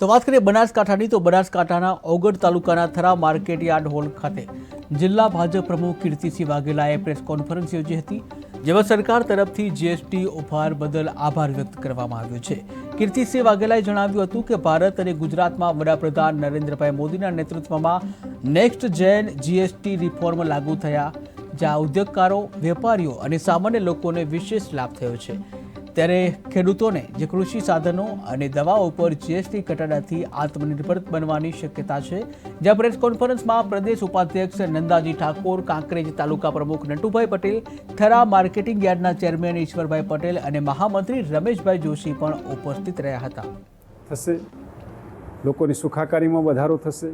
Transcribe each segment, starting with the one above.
તો વાત કરીએ બનાસકાંઠાની, તો બનાસકાંઠાના ઓગડ તાલુકાના થરા માર્કેટ યાર્ડ હોલ ખાતે જિલ્લા ભાજપ પ્રમુખ કીર્તિસિંહ વાઘેલાએ પ્રેસ કોન્ફરન્સ યોજી હતી, જેમાં સરકાર તરફથી જીએસટી ઉપહાર બદલ આભાર વ્યક્ત કરવામાં આવ્યો છે. કીર્તિસિંહ વાઘેલાએ જણાવ્યું હતું કે ભારત અને ગુજરાતમાં વડાપ્રધાન નરેન્દ્રભાઈ મોદીના નેતૃત્વમાં નેક્સ્ટ જેન જીએસટી રિફોર્મ લાગુ થયા, જ્યાં ઉદ્યોગકારો, વેપારીઓ અને સામાન્ય લોકોને વિશેષ લાભ થયો છે. ત્યારે ખેડૂતોને જે કૃષિ સાધનો અને દવાઓ પર જીએસટી ઘટાડાથી આત્મનિર્ભર બનવાની શક્યતા છે. જ્યાં પ્રેસ કોન્ફરન્સમાં પ્રદેશ ઉપાધ્યક્ષ નંદાજી ઠાકોર, કાંકરેજ તાલુકા પ્રમુખ નટુભાઈ પટેલ, થરા માર્કેટિંગ યાર્ડના ચેરમેન ઈશ્વરભાઈ પટેલ અને મહામંત્રી રમેશભાઈ જોશી પણ ઉપસ્થિત રહ્યા હતા. થશે. લોકોની સુખાકારીમાં વધારો થશે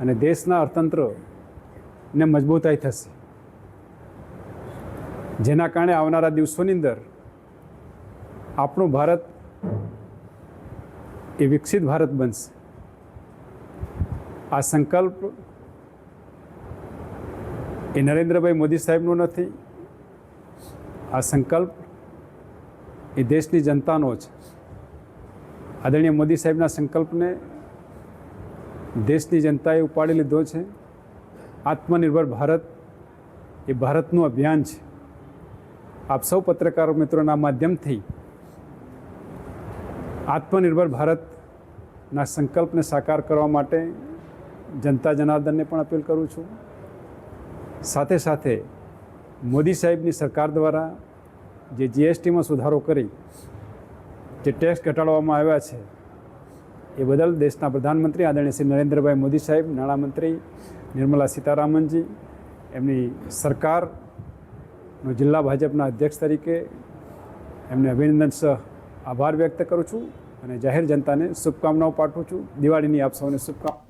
અને દેશના અર્થતંત્રને મજબૂતાઈ થશે. જેના કારણે આવનારા દિવસોની અંદર આપણું ભારત એ વિકસિત ભારત બનશે. આ સંકલ્પ એ નરેન્દ્રભાઈ મોદી સાહેબનો નથી. આ સંકલ્પ એ દેશની જનતાનો છે. આદરણીય મોદી સાહેબના સંકલ્પને દેશની જનતાએ ઉપાડી લીધો છે. આત્મનિર્ભર ભારત એ ભારતનું અભિયાન છે. આપ સૌ પત્રકારો મિત્રોના માધ્યમથી આત્મનિર્ભર ભારતના સંકલ્પને સાકાર કરવા માટે જનતા જનાર્દનને પણ અપીલ કરું છું. સાથે સાથે મોદી સાહેબની સરકાર દ્વારા જે જીએસટીમાં સુધારો કરી, જે ટેક્સ ઘટાડવામાં આવ્યા છે, એ બદલ દેશના પ્રધાનમંત્રી આદરણીય શ્રી નરેન્દ્રભાઈ મોદી સાહેબ, નાણામંત્રી નિર્મલા સીતારામનજી, એમની સરકારનો જિલ્લા ભાજપના અધ્યક્ષ તરીકે એમને અભિનંદન સહ આભાર વ્યક્ત કરું છું અને જાહેર જનતાને શુભકામનાઓ પાઠવું છું. દિવાળીની આપ સૌને શુભકામના